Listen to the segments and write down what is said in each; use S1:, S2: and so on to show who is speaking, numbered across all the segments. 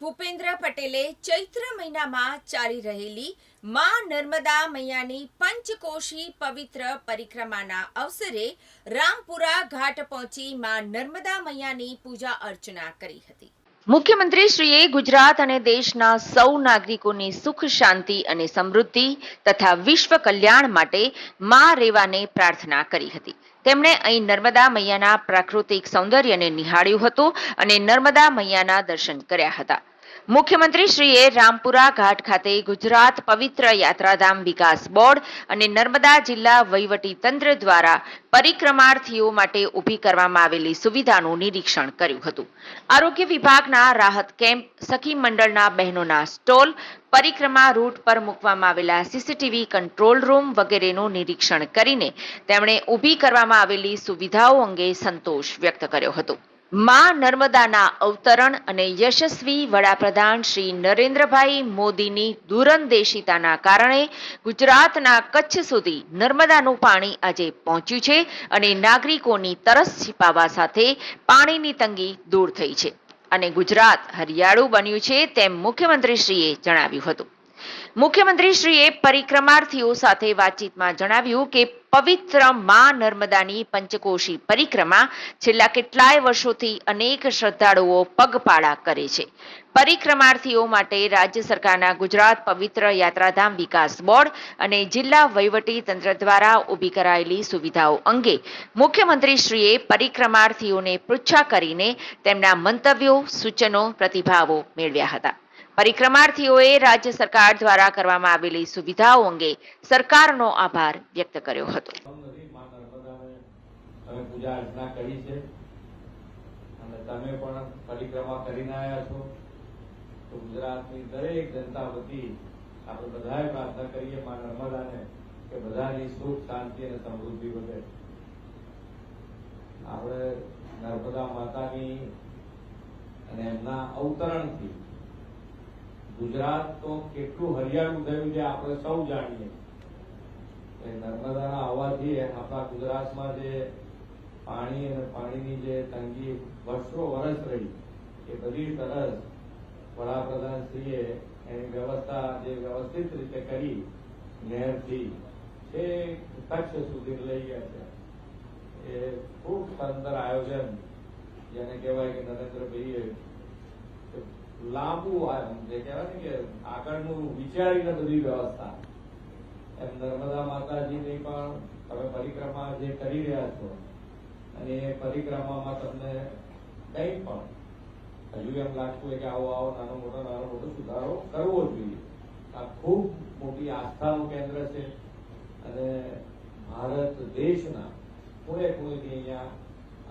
S1: ભૂપેન્દ્ર પટેલે ચૈત્ર મહિનામાં ચાલી રહેલી મા નર્મદા મૈયાની પંચકોશી પવિત્ર પરિક્રમાના અવસરે રામપુરા ઘાટ પહોંચી મા નર્મદા મૈયાની પૂજા અર્ચના કરી હતી.
S2: મુખ્યમંત્રી શ્રીએ ગુજરાત અને દેશના સૌ નાગરિકોની સુખ, શાંતિ અને સમૃદ્ધિ તથા વિશ્વ કલ્યાણ માટે મા રેવાને પ્રાર્થના કરી હતી. તેમણે અહીં નર્મદા મૈયાના પ્રાકૃતિક સૌંદર્યને નિહાળ્યું હતું અને નર્મદા મૈયાના દર્શન કર્યા હતા. મુખ્યમંત્રી શ્રીએ રામપુરા ઘાટ ખાતે ગુજરાત પવિત્ર યાત્રાધામ વિકાસ બોર્ડ અને નર્મદા જિલ્લા વહીવટી તંત્ર દ્વારા પરિક્રમાર્થીઓ માટે ઊભી કરવામાં આવેલી સુવિધાનું નિરીક્ષણ કર્યું હતું. આરોગ્ય વિભાગના રાહત કેમ્પ સખી મંડળના બહેનોના સ્ટોલ, પરિક્રમા રૂટ પર મૂકવામાં આવેલા સીસીટીવી કંટ્રોલ રૂમ વગેરેનું નિરીક્ષણ કરીને તેમણે ઊભી કરવામાં આવેલી સુવિધાઓ અંગે સંતોષ વ્યક્ત કર્યો હતો. માં નર્મદાના અવતરણ અને યશસ્વી વડાપ્રધાન શ્રી નરેન્દ્રભાઈ મોદીની દૂરંદેશિતાના કારણે ગુજરાતના કચ્છ સુધી નર્મદાનું પાણી આજે પહોંચ્યું છે અને નાગરિકોની તરસ છિપાવા સાથે પાણીની તંગી દૂર થઈ છે. અને ગુજરાત હરિયાળું બન્યું છે તેમ મુખ્યમંત્રીશ્રીએ જણાવ્યું હતું. મુખ્યમંત્રીશ્રીએ પરિક્રમાર્થીઓ સાથે વાતચીતમાં જણાવ્યું કે પવિત્ર મા નર્મદાની પંચકોશી પરિક્રમા છેલ્લા કેટલાય વર્ષોથી અનેક શ્રદ્ધાળુઓ પગપાળા કરે છે. પરિક્રમાર્થીઓ માટે રાજ્ય સરકારના ગુજરાત પવિત્ર યાત્રાધામ વિકાસ બોર્ડ અને જિલ્લા વહીવટી તંત્ર દ્વારા ઊભી કરાયેલી સુવિધાઓ અંગે મુખ્યમંત્રીશ્રીએ પરિક્રમાર્થીઓને પૃચ્છા કરીને તેમના મંતવ્યો, સૂચનો, પ્રતિભાવો મેળવ્યા હતા. પરિક્રમાર્થીઓએ રાજ્ય સરકાર દ્વારા કરવામાં આવેલી સુવિધાઓ અંગે સરકારનો આભાર વ્યક્ત કર્યો હતો.
S3: ગુજરાતની દરેક જનતા વતી આપણે બધાએ પ્રાર્થના કરીએ મા નર્મદાને કે બધાની સુખ, શાંતિ અને સમૃદ્ધિ વધે. આપણે નર્મદા માતાની અને એમના અવતરણથી ગુજરાત તો કેટલું હરિયાળું થયું છે, આપણે સૌ જાણીએ. નર્મદાના આવવાથી આપણા ગુજરાતમાં જે પાણી અને પાણીની જે તંગી વર્ષો વર્ષ રહી, એ બધી તરસ વડાપ્રધાનશ્રીએ એની વ્યવસ્થા જે વ્યવસ્થિત રીતે કરી, નહેરથી એ કચ્છ સુધી લઈ ગયા છે. એ ખૂબ સુંદર આયોજન, જેને કહેવાય કે નરેન્દ્રભાઈએ લાંબુ જે કહેવાય ને કે આગળનું વિચારીને બધી વ્યવસ્થા. એમ નર્મદા માતાજીની પણ તમે પરિક્રમા જે કરી રહ્યા છો, અને એ પરિક્રમામાં તમને કંઈ પણ હજુ એમ લાગતું હોય કે આવો આવો નાનો મોટો નાનો મોટો સુધારો કરવો જોઈએ. આ ખૂબ મોટી આસ્થાનું કેન્દ્ર છે. અને ભારત દેશના કોઈ કોઈથી અહીંયા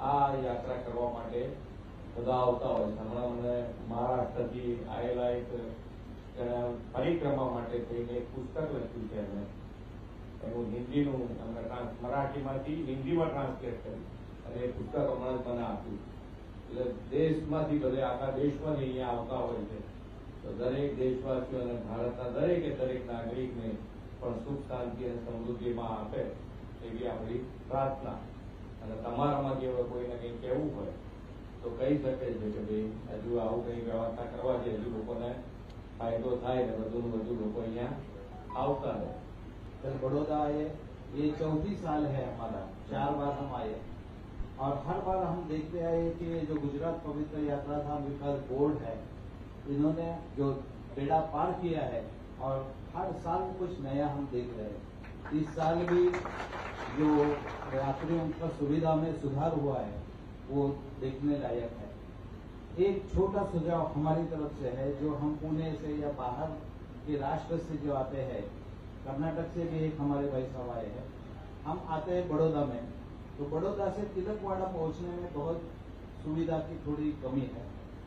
S3: આ યાત્રા કરવા માટે બધા આવતા હોય છે. હમણાં મહારાષ્ટ્રથી આવેલા એક પરિક્રમા માટે થઈને એક પુસ્તક લખ્યું છે એમણે એનું હિન્દીનું એમણે મરાઠીમાંથી હિન્દીમાં ટ્રાન્સલેટ કર્યું. અને એ પુસ્તક હમણાં મને આપ્યું. એટલે દેશમાંથી બધે આખા દેશમાંથી અહીંયા આવતા હોય છે, તો દરેક દેશવાસીઓ અને ભારતના દરેકે દરેક નાગરિકને પણ સુખ, શાંતિ અને સમૃદ્ધિમાં આપે એવી આપણી પ્રાર્થના. અને તમારામાંથી હવે કોઈને કંઈ કહેવું હોય તો કહી શકે છે કે ભાઈ હજુ આવું કંઈ વ્યવસ્થા કરવાથી હજુ લોકોને ફાયદો થાય ને બધું ને બધું લોકો અહીંયા આવતા રહે
S4: कल बड़ौदा आए ये चौथी साल है हमारा चार बार हम आए और हर बार हम देखते आए कि जो गुजरात पवित्र यात्रा धाम विकास बोर्ड है इन्होंने जो बेड़ा पार किया है और हर साल कुछ नया हम देख रहे हैं इस साल भी जो यात्रियों का सुविधा में सुधार हुआ है वो देखने लायक है। एक छोटा सुझाव हमारी तरफ़ से है, जो हम पुणे से या बाहर के राष्ट्र से जो आते हैं, कर्नाटक से भी एक हमारे भाई साहब आए हैं। हम आते हैं बड़ौदा में। तो बड़ौदा से तिलकवाड़ा पहुँचने में बहुत सुविधा की थोड़ी कमी है।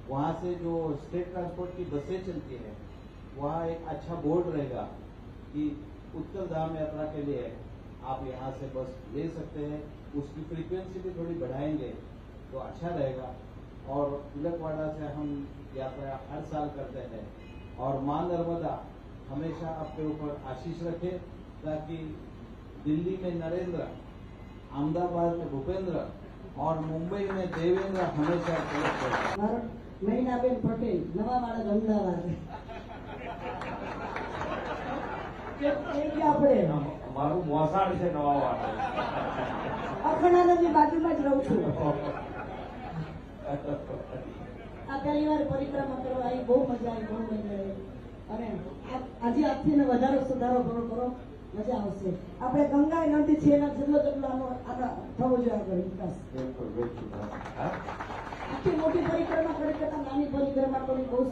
S4: वहाँ से जो स्टेट ट्रांसपोर्ट की बसें चलती है, वहाँ एक अच्छा बोर्ड रहेगा कि उत्तर धाम यात्रा के लिए आप यहाँ से बस ले सकते हैं। उसकी फ्रीक्वेंसी भी थोड़ी बढ़ाएँगे। तो अच्छा रहेगा और तिलकवाड़ा से हम यात्रा हर साल करते हैं और मां नर्मदा हमेशा अपने ऊपर आशीष रखे ताकि दिल्ली में नरेंद्र अहमदाबाद में भूपेंद्र और मुंबई में देवेंद्र हमेशा तिलक करते हैं।
S5: મહિનાબેન પટેલ નવા વાળા અમદાવાદ કે- કે કે આપણે
S3: મારું મોસાળ છે નવા વાળા
S5: અખણાનંદની બાજુમાં જ રહું છું આ પહેલી વાર પરિક્રમા કરવા આવી બહુ મજા આવી બહુ મજા આવી. અને આજે આજથી ને વધારે સુધારો કરો કરો મજા આવશે. આપણે ગંગા નદી છે એના જેટલો જેટલો આનો આગળ થવો જોઈએ આગળ વિકાસ. આટલી મોટી પરિક્રમા કરી કરતા નાની પરિક્રમા કરવી બહુ